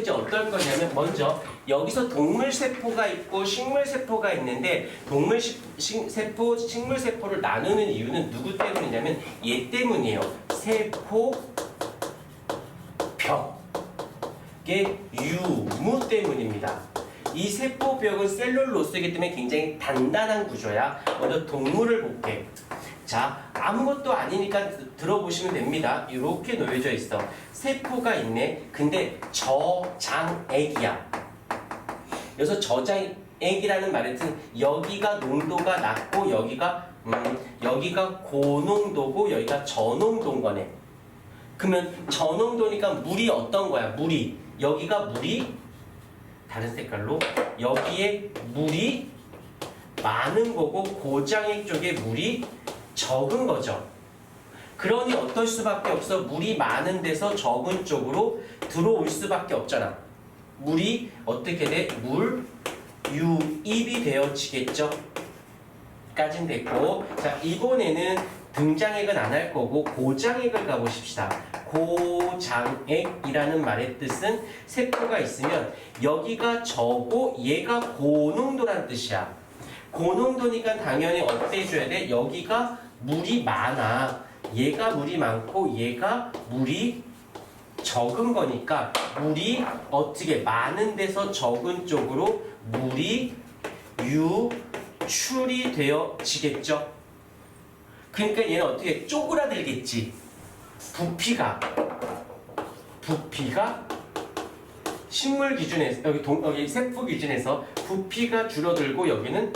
이제 어떨 거냐면 먼저 여기서 동물 세포가 있고 식물 세포가 있는데 동물 시- 식- 세포, 식물 세포를 나누는 이유는 누구 때문이냐면 얘 때문이에요. 세포 벽의 유무 때문입니다. 이 세포벽은 셀룰로스이기 때문에 굉장히 단단한 구조야. 먼저 동물을 볼게. 자, 아무것도 아니니까 드- 들어보시면 됩니다. 이렇게 놓여져 있어. 세포가 있네. 근데 저장액이야. 여기서 저장액이라는 말은 여기가 농도가 낮고 여기가 음, 여기가 고농도고 여기가 저농도인 거네. 그러면 저농도니까 물이 어떤 거야? 물이 여기가 물이 다른 색깔로 여기에 물이 많은 거고 고장액 쪽에 물이 적은 거죠. 그러니 어떨 수밖에 없어 물이 많은 데서 적은 쪽으로 들어올 수밖에 없잖아. 물이 어떻게 돼? 물 유입이 되어지겠죠. 까진 됐고 자 이번에는 등장액은 안 할 거고 고장액을 가보십시다. 고장액이라는 말의 뜻은 세포가 있으면 여기가 저고 얘가 고농도란 뜻이야. 고농도니까 당연히 어때 줘야 돼? 여기가 물이 많아. 얘가 물이 많고 얘가 물이 적은 거니까 물이 어떻게 많은 데서 적은 쪽으로 물이 유출이 되어지겠죠. 그러니까 얘는 어떻게 쪼그라들겠지. 부피가 부피가 식물 기준에서 여기 동 여기 세포 기준에서 부피가 줄어들고 여기는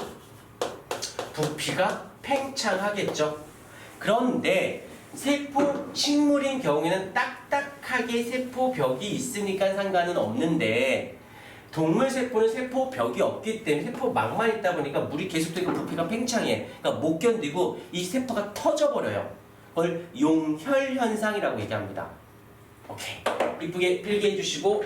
부피가 팽창하겠죠. 그런데 세포 식물인 경우에는 딱딱하게 세포 벽이 있으니까 상관은 없는데 동물 세포는 세포 벽이 없기 때문에 세포 막만 있다 보니까 물이 계속되고 부피가 팽창해. 그러니까 못 견디고 이 세포가 터져버려요. 그걸 용혈 현상이라고 얘기합니다. 오케이. 이쁘게 필기해 주시고